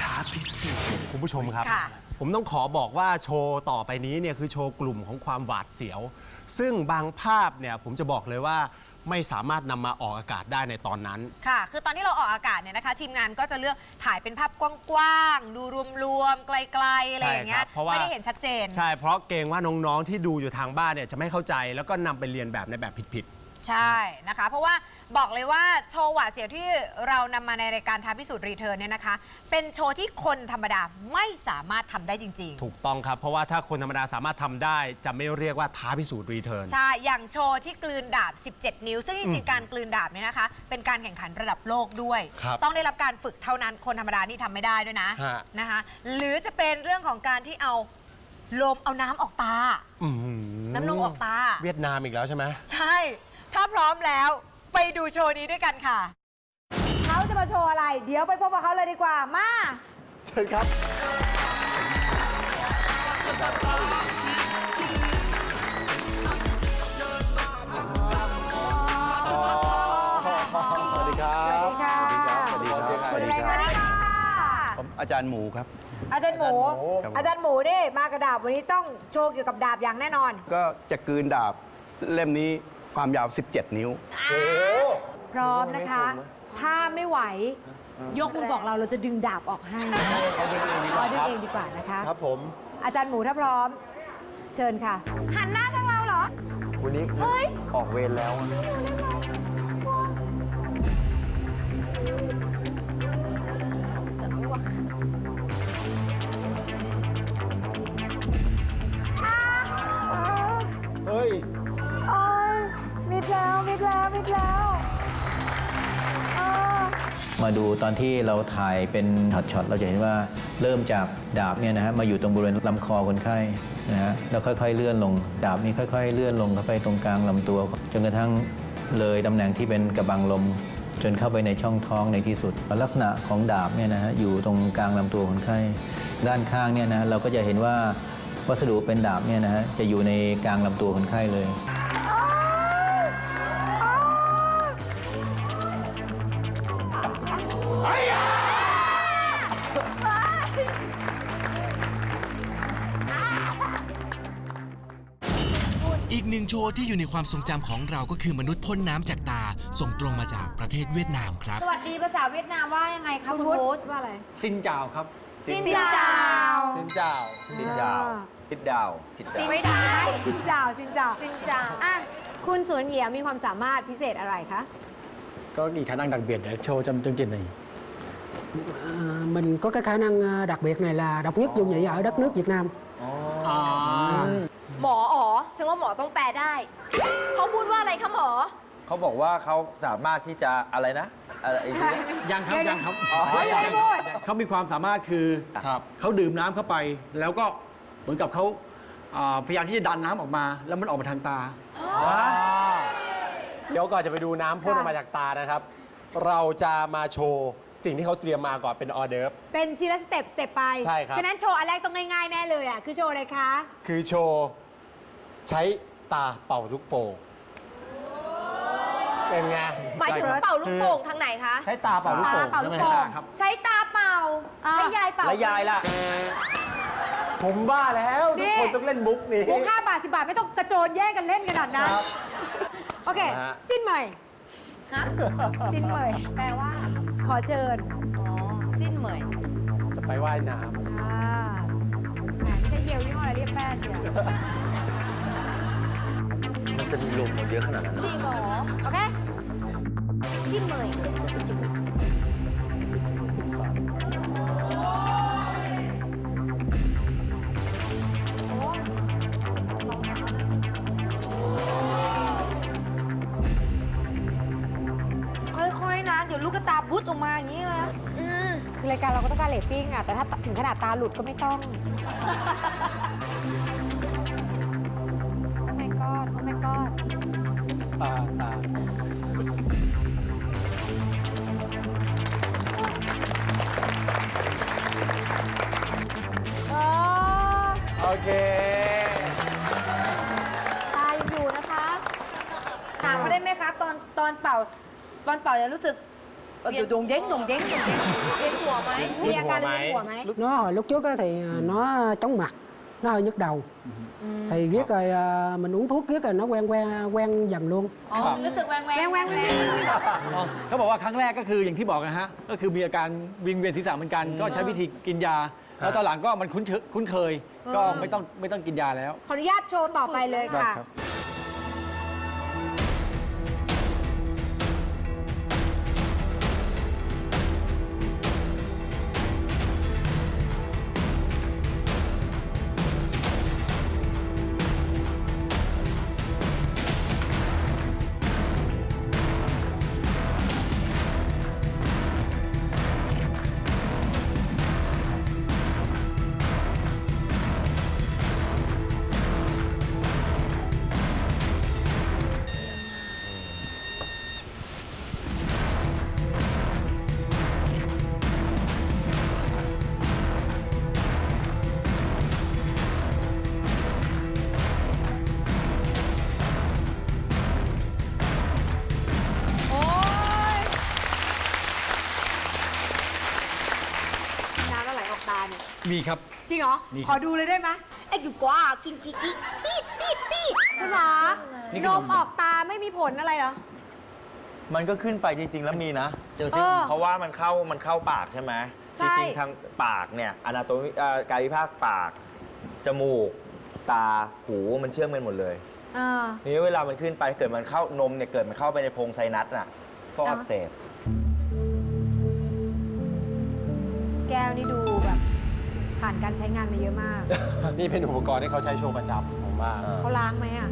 ท้าพิสูจน์คุณผู้ชมครับ ค่ะ ผมต้องขอบอกว่าโชว์ต่อไปนี้เนี่ยคือโชว์กลุ่มของความหวาดเสียว ซึ่งบางภาพเนี่ยผมจะบอกเลยว่า ไม่สามารถนำมาออกอากาศได้ในตอนนั้น ค่ะ คือตอนที่เราออกอากาศเนี่ยนะคะทีมงานก็จะเลือกถ่ายเป็นภาพกว้างๆ ดูรวมๆ ไกลๆ อะไรอย่างเงี้ใช่ยครับเพราะว่า ไม่ได้เห็นชัดเจน ใช่ เพราะเกรงว่าน้องๆที่ดูอยู่ทางบ้านเนี่ยจะไม่เข้าใจแล้วก็นำไปเรียนแบบในแบบผิด ใช่นะคะ เพราะว่า บอกเลยว่าโชว์หวาดเสียวที่เรานำมาในรายการท้าพิสูจน์รีเทิร์นเนี่ยนะคะ เป็นโชว์ที่คนธรรมดาไม่สามารถทำได้จริง ๆ ถูกต้องครับ เพราะว่าถ้าคนธรรมดาสามารถทำได้ จะไม่เรียกว่าท้าพิสูจน์รีเทิร์นๆใช่ อย่างโชว์ที่กลืนดาบ 17 นิ้ว ซึ่งจริงๆ การกลืนดาบเนี่ยนะคะ เป็นการแข่งขันระดับโลกด้วย ครับต้องได้รับการฝึกเท่านั้น คนธรรมดานี่ทำไม่ได้ด้วยนะ ฮะ นะคะ หรือจะเป็นเรื่องของการที่เอาลมเอาน้ำออกตา อื้อหือน้ำนมออกตา เวียดนามอีกแล้วใช่ไหม ใช่ ถ้าพร้อมแล้ว ไปดูโชว์นี้ด้วยกันค่ะ เขาจะมาโชว์อะไร เดี๋ยวไปพบกับเขาเลยดีกว่า มา เชิญครับ สวัสดีครับสวัสดีค่ะ สวัสดีครับ สวัสดีค่ะ ผมอาจารย์หมูครับ อาจารย์หมู ครับผมอาจารย์หมูนี่มากระดาบวันนี้ต้องโชว์เกี่ยวกับดาบอย่างแน่นอน ก็จะกลืนดาบเล่มนี้ ความยาว 17 นิ้ว พร้อมนะคะ ถ้าไม่ไหว ยกมือบอกเราเราจะดึงดาบออกให้ขอดึงเองดีกว่านะคะ ครับผม อาจารย์หมูถ้าพร้อม เชิญค่ะ หันหน้าทางเราเหรอ วันนี้เฮ้ย ออกเวรแล้ว เฮ้ย ล้วมิดแล้วเออมาดูตอนที่เราถ่ายเป็นช็อตๆเราจะเห็นว่าเริ่มจากดาบเนี่ยนะฮะมาอยู่ตรงบริเวณลำคอคนไข้นะฮะแล้วค่อยๆเลื่อนลง ดาบนี้ค่อย ๆ เลื่อนลงเข้าไปตรงกลางลำตัว จนกระทั่งเลยตำแหน่งที่เป็นกระบังลม จนเข้าไปในช่องท้องในที่สุด ลักษณะของดาบเนี่ยนะฮะอยู่ตรงกลางลำตัวคนไข้ ด้านข้างเนี่ยนะเราก็จะเห็นว่าวัสดุเป็นดาบเนี่ยนะฮะจะอยู่ในกลางลำตัวคนไข้เลย อีกหนึ่งโชว์ที่อยู่ในความทรงจำของเราก็คือมนุษย์พ่นน้ำจากตา ส่งตรงมาจากประเทศเวียดนามครับ สวัสดีภาษาเวียดนามว่ายังไงคะคุณพุทธว่าอะไรสิ้นจาวครับสินเจ้าสินเจ้าสิ้นจาวสิ้นดาวสิ้นดาวไม่ได้สินเจ้าสินเจ้าสินเจ้าอะคุณสวนเหยียมีความสามารถพิเศษอะไรคะ có gì khả năng đặc biệt để show trong chương trình này À, mình có cái khả năng à, đặc biệt này là độc nhất vô nhị ở đất nước Việt Nam. หมอ อ๋อถึงว่าหมอต้องแปลได้ เขาพูดว่าอะไรคะหมอ เขาบอกว่าเขาสามารถที่จะอะไรนะอะไรอีกทีนะ ยังครับยังครับอ๋อยังยัง เขามีความสามารถคือครับเขาดื่มน้ำเข้าไป แล้วก็เหมือนกับเขาอ่าพยายามที่จะดันน้ำออกมา แล้วมันออกมาทางตา เดี๋ยวก่อนจะไปดูน้ำพ่นออกมาจากตานะครับ เราจะมาโชว์สิ่งที่เขาเตรียมมาก่อนเป็นออเดิร์ฟ เป็นทีละสเต็ปสเต็ปไปใช่ครับ ฉะนั้นโชว์อันแรกต้องง่ายๆแน่เลยอะ คือโชว์อะไรคะ คือโชว์ ใช้ตาเป่าลูกโป่งเป็นไงหมายถึงเป่าลูกโป่งทางไหนคะใช้ตาเป่าลูกโป่งตาเป่าลูกโป่งใช่ไหมครับใช้ตาเป่าให้ยายเป่าแล้วยายล่ะ ผมว่าแล้วทุกคนต้องเล่นมุกนี้มุกห้าบาทสิบาทไม่ต้องกระโจนแย่งกันเล่นขนาดนั้นครับโอเคนะฮะสิ้นใหม่ฮะสิ้นใหม่แปลว่า ขอเชิญ อ๋อ สิ้นเหมยจะไปว่ายน้อ่าแหมไม่ใช่เยลยี่ห้ออะไรเรียกแป้เชียว มันจะมีลมเยอะขนาดนั้นเหรอจริงเหรอ โอเคที่เหมยค่อยๆนะ เดี๋ยวลูกกระตาบุดออกมาอย่างนี้เลยอืมคือรายการเราก็ต้องการเรตติ้งอะแต่ถ้าถึงขนาดตาหลุดก็ไม่ต้อง โอเค ตายอยู่นะคะถามเขาได้ไหมคะ ตอนตอนเป่า ตอนเป่าเนี่ยรู้สึกเออเดี๋ยวดวงเย้งดวงเย้งดวงเย้ง เวียนหัวไหม มีอาการเวียนหัวไหม nó hồi lúc trước á thì nó chóng mặt nó hơi nhức đầu thì riết rồi à, mình uống thuốc riết rồi nó quen quen quen dần luôn อ๋อรู้สึกแหวงแหวงแหวงแหวงเขาบอกว่าครั้งแรกก็คืออย่างที่บอกนะฮะ ก็คือมีอาการวิงเวียนศีรษะเหมือนกัน ก็ใช้วิธีกินยา แล้วตอนหลังก็มันคุ้นเชคุ้นเคย ก็ไม่ต้องไม่ต้องกินยาแล้ว ขออนุญาตโชว์ต่อไปเลยค่ะโมีครับ จริงเหรอมีครับ ขอดูเลยได้ไหมไอ้กูกว่ากินกิกกิปีดปีดปีดคุณหมอนี่นคือผมมออกตาไม่มีผลอะไรเหรอ มันก็ขึ้นไปจริง ๆ แล้วมีนะ เจอเอเส้นอเพราะว่ามันเข้ามันเข้าปากใช่ไหมใช่ จริง ๆ ทางปากเนี่ยอนาโตมีกายวิภาคปาก จมูก ตาหูมันเชื่อมกันหมดเลย เออ ทีนี้เวลามันขึ้นไปเกิดมันเข้านมเนี่ยเกิดมันเข้าไปในโพรงไซนัสน่ะก็อักเสบแก้วนี่ดูแบบผ่านการใช้งานมาเยอะมาก นี่เป็นอุปกรณ์ที่เขาใช้โชว์ประจำผมว่าเขาล้างไหมอะ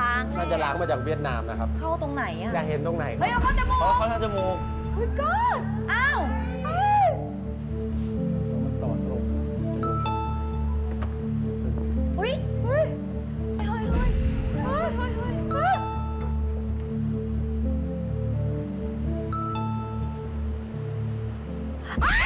ล้างน่าจะล้างมาจากเวียดนามนะครับ เข้าตรงไหนอะอยากเห็นตรงไหนคเฮ้รับยเอาเข้าจมูเพกราะเขาทางจมูกเฮ้ยก็อ้าวมันต่อตรงเฮ้ยเฮ้ยเฮ้ยเฮ้ยเฮ้ยเฮ้ยเฮ้ยเฮ้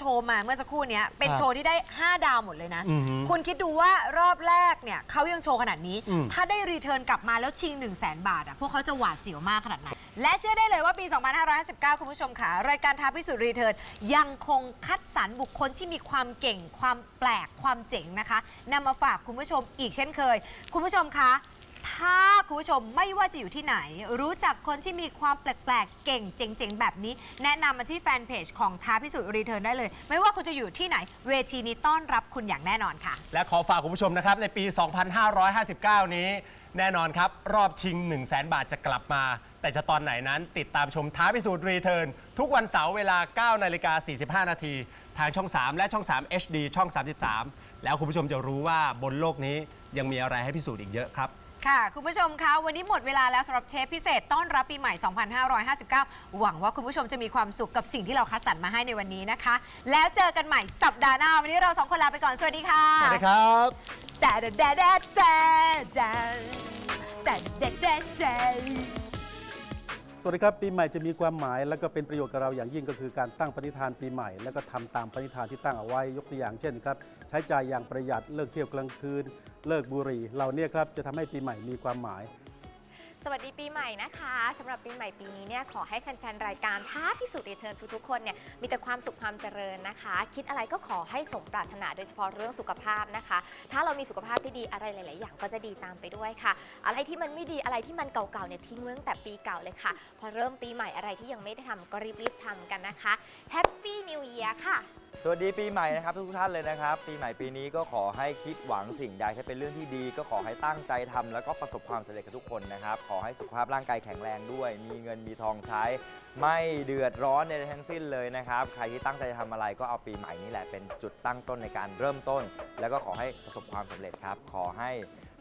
โชว์มาเมื่อสักครู่เนี้ยเป็นครับโชว์ที่ได้ 5 ดาวหมดเลยนะ อือหือคุณคิดดูว่ารอบแรกเนี่ยเขายังโชว์ขนาดนี้ อืม ถ้าได้รีเทิร์นกลับมาแล้วชิง 1 0 0 0 0แบาทอะพวกเขาจะหวาดเสียวมากขนาดไหนและเชื่อได้เลยว่าปี 2559 คุณผู้ชมค่ะ รายการท้าพิสูจน์รีเทิร์นยังคงคัดสรรบุคคลที่มีความเก่งความแปลกความเจ๋งนะคะนำมาฝากคุณผู้ชมอีกเช่นเคย คุณผู้ชมคะ ถ้าคุณผู้ชมไม่ว่าจะอยู่ที่ไหน รู้จักคนที่มีความแปลกๆ เก่งเจ๋งๆ แบบนี้ แนะนำมาที่แฟนเพจของท้าพิสูจน์รีเทิร์นได้เลย ไม่ว่าคุณจะอยู่ที่ไหน เวทีนี้ต้อนรับคุณอย่างแน่นอนค่ะ และขอฝากคุณผู้ชมนะครับ ในปี 2559 นี้ แน่นอนครับ รอบชิง 1 0 0 0 0แบาทจะกลับมา แต่จะตอนไหนนั้นติดตามชมท้าพิสูจน์รีเทิร์นทุกวันเสาร์เวลา 9 นาฬิกา 45 นาที ทางช่อง 3 และช่อง 3 HD ช่อง 33 แล้วคุณผู้ชมจะรู้ว่าบนโลกนี้ยังมีอะไรให้พิสูจน์อีกเยอะครับ ค่ะ คุณผู้ชมคะวันนี้หมดเวลาแล้วสำหรับเทปพิเศษต้อนรับปีใหม่ 2559 หวังว่าคุณผู้ชมจะมีความสุขกับสิ่งที่เราคัดสรรมาให้ในวันนี้นะคะ แล้วเจอกันใหม่สัปดาห์หน้า วันนี้เราสองคนลาไปก่อน สวัสดีค่ะสวัสดีครับแต่แต่แต่แต่แต่แต่แต่ สวัสดีครับปีใหม่จะมีความหมาย และก็เป็นประโยชน์กับเราอย่างยิ่งก็คือการตั้งปณิธานปีใหม่ และก็ทำตามปณิธานที่ตั้งเอาไว้ยกตัวอย่างเช่นครับใช้จ่ายอย่างประหยัดเลิกเที่ยวกลางคืน เลิกบุหรี่เราเนี่ยครับจะทำให้ปีใหม่มีความหมาย สวัสดีปีใหม่นะคะสำหรับปีใหม่ปีนี้เนี่ยขอให้แฟนๆ รายการท้าพิสูจน์รีเทิร์นทุกๆ คนเนี่ยมีแต่ความสุขความเจริญนะคะ คิดอะไรก็ขอให้สมปรารถนาโดยเฉพาะเรื่องสุขภาพนะคะ ถ้าเรามีสุขภาพที่ดีอะไรหลาย ๆ อย่างก็จะดีตามไปด้วยค่ะ อะไรที่มันไม่ดีอะไรที่มันเก่าๆเนี่ยทิ้งไว้ตั้งแต่ปีเก่าเลยค่ะ พอเริ่มปีใหม่อะไรที่ยังไม่ได้ทำก็รีบๆทำกันนะคะ Happy New Year ค่ะ สวัสดีปีใหม่นะครับทุกท่านเลยนะครับ ปีใหม่ปีนี้ก็ขอให้คิดหวังสิ่งใดถ้าเป็นเรื่องที่ดี ก็ขอให้ตั้งใจทำแล้วก็ประสบความสำเร็จกับทุกคนนะครับ ขอให้สุขภาพร่างกายแข็งแรงด้วย มีเงินมีทองใช้ ไม่เดือดร้อนในทั้งสิ้นเลยนะครับ ใครที่ตั้งใจจะทำอะไรก็เอาปีใหม่นี้แหละเป็นจุดตั้งต้นในการเริ่มต้น แล้วก็ขอให้ประสบความสำเร็จครับ ขอให้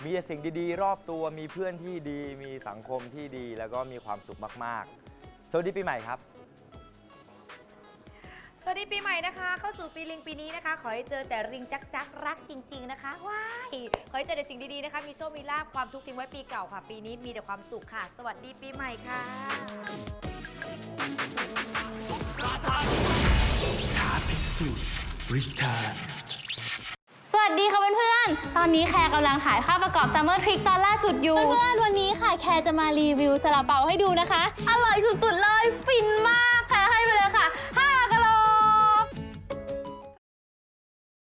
มีแต่สิ่งดีๆ รอบตัวมีเพื่อนที่ดี มีสังคมที่ดี แล้วก็มีความสุขมากๆ สวัสดีปีใหม่ครับ วัสดีปีใหม่นะคะ เข้าสู่ปีลิงปีนี้นะคะ ขอให้เจอแต่ริงจักจักรักจริง ๆนะคะ ว้าย ขอให้เจอแต่สิ่งดีๆนะคะ มีโชค มีลาภ ความทุกข์ทิ้งไว้ปีเก่าค่ะ ปีนี้มีแต่ความสุขค่ะ สวัสดีปีใหม่ค่ะสวัสดีค่ะเพื่อนๆ ตอนนี้แคร์กำลังถ่ายภาพประกอบ Summer Trick ตอนล่าสุดอยู่ เพื่อนๆ วันนี้ค่ะแคร์จะมารีวิวซาลาเปาให้ดูนะคะ อร่อยสุดๆเลย ฟินมาก